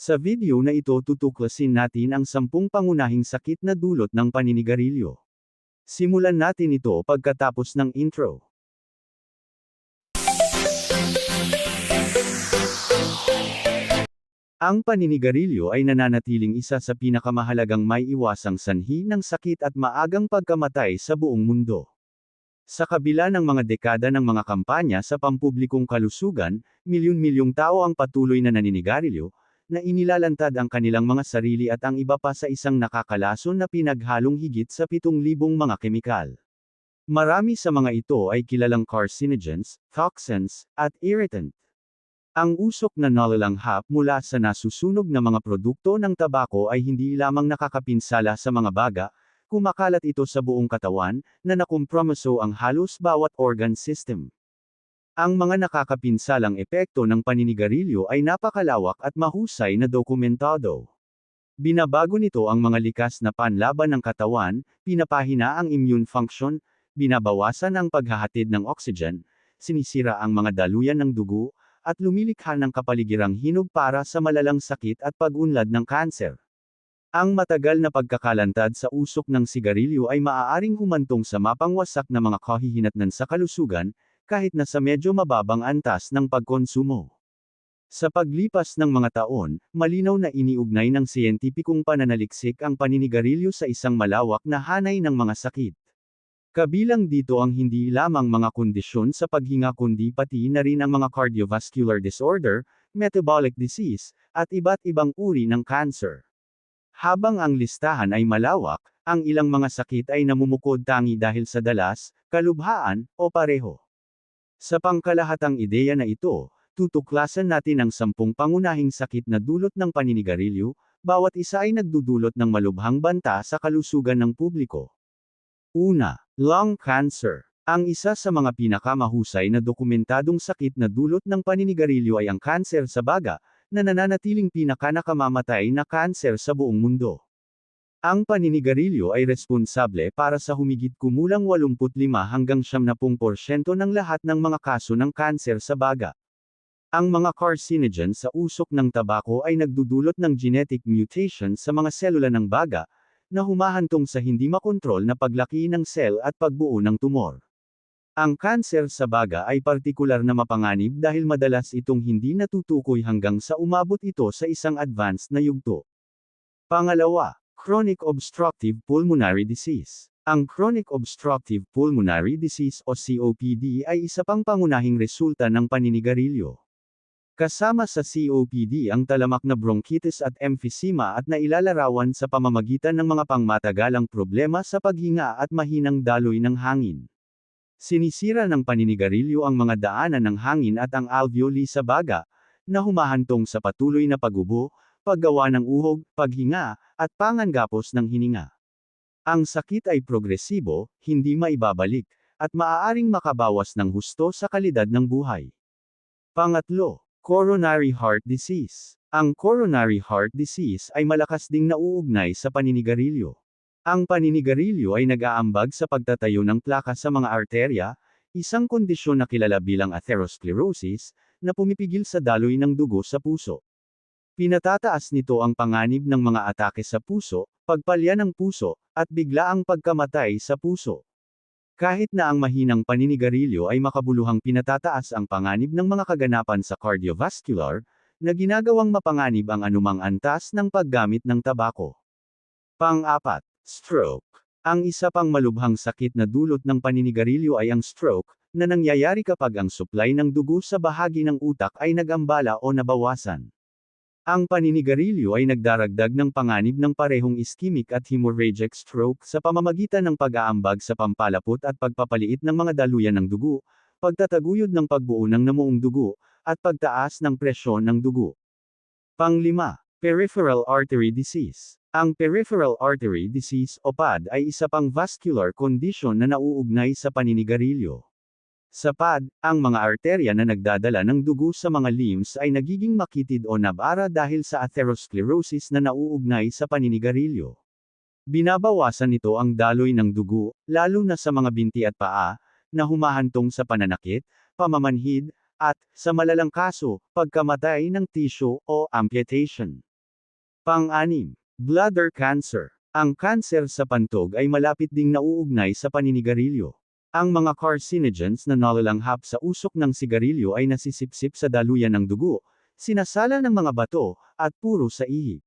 Sa video na ito tutuklasin natin ang sampung pangunahing sakit na dulot ng paninigarilyo. Simulan natin ito pagkatapos ng intro. Ang paninigarilyo ay nananatiling isa sa pinakamahalagang may iwasang sanhi ng sakit at maagang pagkamatay sa buong mundo. Sa kabila ng mga dekada ng mga kampanya sa pampublikong kalusugan, milyon-milyong tao ang patuloy na naninigarilyo, na inilalantad ang kanilang mga sarili at ang iba pa sa isang nakakalason na pinaghalong higit sa 7,000 mga kemikal. Marami sa mga ito ay kilalang carcinogens, toxins, at irritant. Ang usok na nalalanghap mula sa nasusunog na mga produkto ng tabako ay hindi lamang nakakapinsala sa mga baga, kumakalat ito sa buong katawan, na nakompromiso ang halos bawat organ system. Ang mga nakakapinsalang epekto ng paninigarilyo ay napakalawak at mahusay na dokumentado. Binabago nito ang mga likas na panlaban ng katawan, pinapahina ang immune function, binabawasan ang paghahatid ng oxygen, sinisira ang mga daluyan ng dugo, at lumilikha ng kapaligirang hinog para sa malalang sakit at pag-unlad ng kanser. Ang matagal na pagkakalantad sa usok ng sigarilyo ay maaaring humantong sa mapangwasak na mga kahihinatnan sa kalusugan, kahit na sa medyo mababang antas ng pagkonsumo. Sa paglipas ng mga taon, malinaw na iniugnay ng siyentipikong pananaliksik ang paninigarilyo sa isang malawak na hanay ng mga sakit. Kabilang dito ang hindi lamang mga kondisyon sa paghinga kundi pati na rin ang mga cardiovascular disorder, metabolic disease, at iba't ibang uri ng cancer. Habang ang listahan ay malawak, ang ilang mga sakit ay namumukod tangi dahil sa dalas, kalubhaan, o pareho. Sa pangkalahatang ideya na ito, tutuklasan natin ang sampung pangunahing sakit na dulot ng paninigarilyo, bawat isa ay nagdudulot ng malubhang banta sa kalusugan ng publiko. Una, lung cancer. Ang isa sa mga pinakamahusay na dokumentadong sakit na dulot ng paninigarilyo ay ang kanser sa baga, na nananatiling pinakanakamamatay na kanser sa buong mundo. Ang paninigarilyo ay responsable para sa humigit kumulang 85 hanggang 70% ng lahat ng mga kaso ng kanser sa baga. Ang mga carcinogens sa usok ng tabako ay nagdudulot ng genetic mutation sa mga selula ng baga, na humahantong sa hindi makontrol na paglaki ng cell at pagbuo ng tumor. Ang kanser sa baga ay partikular na mapanganib dahil madalas itong hindi natutukoy hanggang sa umabot ito sa isang advanced na yugto. Pangalawa, chronic obstructive pulmonary disease. Ang chronic obstructive pulmonary disease o COPD ay isa pang pangunahing resulta ng paninigarilyo. Kasama sa COPD ang talamak na bronchitis at emphysema at nailalarawan sa pamamagitan ng mga pangmatagalang problema sa paghinga at mahinang daloy ng hangin. Sinisira ng paninigarilyo ang mga daanan ng hangin at ang alveoli sa baga, na humahantong sa patuloy na pagubo, paggawa ng uhog, paghinga, at pangangapos ng hininga. Ang sakit ay progresibo, hindi maibabalik, at maaaring makabawas ng husto sa kalidad ng buhay. Pangatlo, Coronary heart disease. Ang coronary heart disease ay malakas ding nauugnay sa paninigarilyo. Ang paninigarilyo ay nag-aambag sa pagtatayo ng plaka sa mga arterya, isang kondisyon na kilala bilang atherosclerosis, na pumipigil sa daloy ng dugo sa puso. Pinatataas nito ang panganib ng mga atake sa puso, pagpalya ng puso, at biglaang pagkamatay sa puso. Kahit na ang mahinang paninigarilyo ay makabuluhang pinatataas ang panganib ng mga kaganapan sa cardiovascular, na ginagawang mapanganib ang anumang antas ng paggamit ng tabako. Pang-apat, stroke. Ang isa pang malubhang sakit na dulot ng paninigarilyo ay ang stroke, na nangyayari kapag ang supply ng dugo sa bahagi ng utak ay nagambala o nabawasan. Ang paninigarilyo ay nagdaragdag ng panganib ng parehong ischemic at hemorrhagic stroke sa pamamagitan ng pag-aambag sa pampalapot at pagpapaliit ng mga daluyan ng dugo, pagtataguyod ng pagbuo ng namuong dugo, at pagtaas ng presyon ng dugo. Panglima, peripheral artery disease. Ang peripheral artery disease o PAD ay isa pang vascular condition na nauugnay sa paninigarilyo. Sa PAD, ang mga arterya na nagdadala ng dugo sa mga limbs ay nagiging makitid o nabara dahil sa atherosclerosis na nauugnay sa paninigarilyo. Binabawasan nito ang daloy ng dugo, lalo na sa mga binti at paa, na humahantong sa pananakit, pamamanhid, at, sa malalang kaso, pagkamatay ng tissue o amputation. Pang-anim, bladder cancer. Ang kanser sa pantog ay malapit ding nauugnay sa paninigarilyo. Ang mga carcinogens na nalalanghap sa usok ng sigarilyo ay nasisipsip sa daluyan ng dugo, sinasala ng mga bato, at puro sa ihi.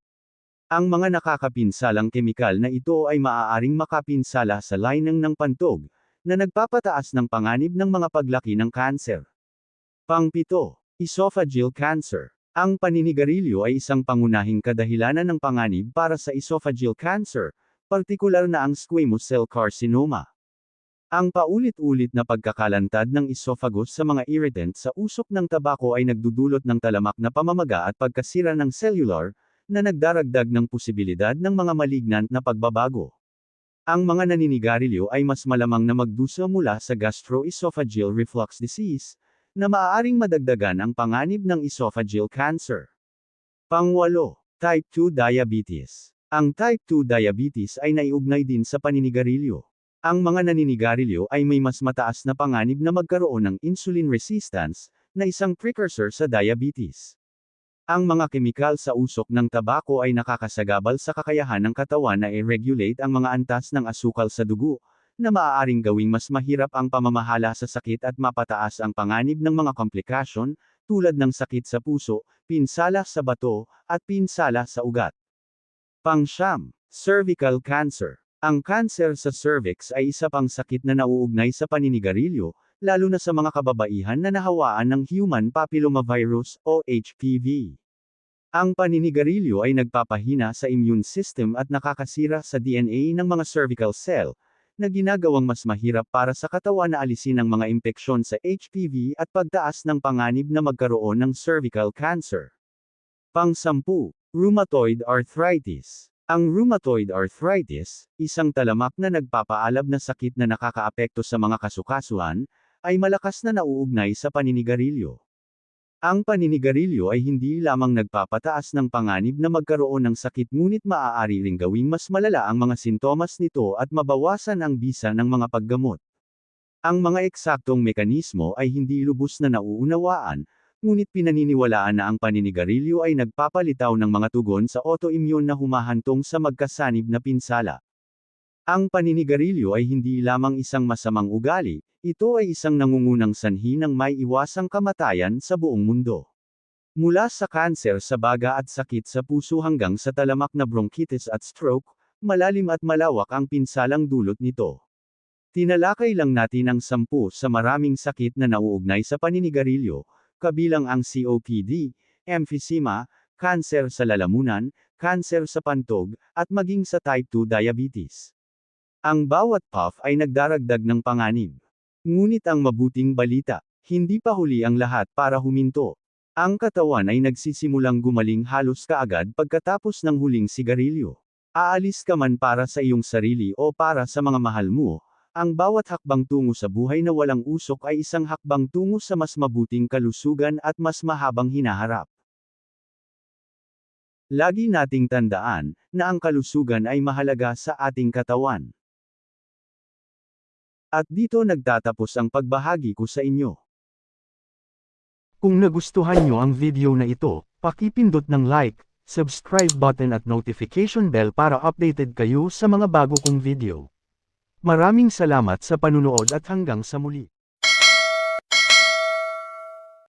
Ang mga nakakapinsalang kemikal na ito ay maaaring makapinsala sa lining ng pantog, na nagpapataas ng panganib ng mga paglaki ng kanser. Pangpito, esophageal cancer. Ang paninigarilyo ay isang pangunahing kadahilanan ng panganib para sa esophageal cancer, partikular na ang squamous cell carcinoma. Ang paulit-ulit na pagkakalantad ng esophagus sa mga irritant sa usok ng tabako ay nagdudulot ng talamak na pamamaga at pagkasira ng cellular, na nagdaragdag ng posibilidad ng mga malignant na pagbabago. Ang mga naninigarilyo ay mas malamang na magdusa mula sa gastroesophageal reflux disease, na maaaring madagdagan ang panganib ng esophageal cancer. Pangwalo, type 2 diabetes. Ang type 2 diabetes ay naiugnay din sa paninigarilyo. Ang mga naninigarilyo ay may mas mataas na panganib na magkaroon ng insulin resistance, na isang precursor sa diabetes. Ang mga kemikal sa usok ng tabako ay nakakasagabal sa kakayahan ng katawan na i-regulate ang mga antas ng asukal sa dugo, na maaaring gawing mas mahirap ang pamamahala sa sakit at mapataas ang panganib ng mga komplikasyon, tulad ng sakit sa puso, pinsala sa bato, at pinsala sa ugat. Pangsyam, cervical cancer. Ang cancer sa cervix ay isa pang sakit na nauugnay sa paninigarilyo, lalo na sa mga kababaihan na nahawaan ng human papillomavirus o HPV. Ang paninigarilyo ay nagpapahina sa immune system at nakakasira sa DNA ng mga cervical cell, na ginagawang mas mahirap para sa katawan na alisin ang mga impeksyon sa HPV at pagtaas ng panganib na magkaroon ng cervical cancer. Pang-sampu, rheumatoid arthritis. Ang rheumatoid arthritis, isang talamak na nagpapaalab na sakit na nakakaapekto sa mga kasukasuan, ay malakas na nauugnay sa paninigarilyo. Ang paninigarilyo ay hindi lamang nagpapataas ng panganib na magkaroon ng sakit ngunit maaari ring gawing mas malala ang mga sintomas nito at mabawasan ang bisa ng mga paggamot. Ang mga eksaktong mekanismo ay hindi lubos na nauunawaan, ngunit pinaniniwalaan na ang paninigarilyo ay nagpapalitaw ng mga tugon sa autoimmune na humahantong sa magkasanib na pinsala. Ang paninigarilyo ay hindi lamang isang masamang ugali, ito ay isang nangungunang sanhi ng may iwasang kamatayan sa buong mundo. Mula sa kanser sa baga at sakit sa puso hanggang sa talamak na bronchitis at stroke, malalim at malawak ang pinsalang dulot nito. Tinalakay lang natin ang sampu sa maraming sakit na nauugnay sa paninigarilyo, kabilang ang COPD, emphysema, kanser sa lalamunan, kanser sa pantog, at maging sa type 2 diabetes. Ang bawat puff ay nagdaragdag ng panganib. Ngunit ang mabuting balita, hindi pa huli ang lahat para huminto. Ang katawan ay nagsisimulang gumaling halos kaagad pagkatapos ng huling sigarilyo. Aalis ka man para sa iyong sarili o para sa mga mahal mo, ang bawat hakbang tungo sa buhay na walang usok ay isang hakbang tungo sa mas mabuting kalusugan at mas mahabang hinaharap. Lagi nating tandaan na ang kalusugan ay mahalaga sa ating katawan. At dito nagtatapos ang pagbahagi ko sa inyo. Kung nagustuhan nyo ang video na ito, pakipindot ng like, subscribe button at notification bell para updated kayo sa mga bago kong video. Maraming salamat sa panunood at hanggang sa muli.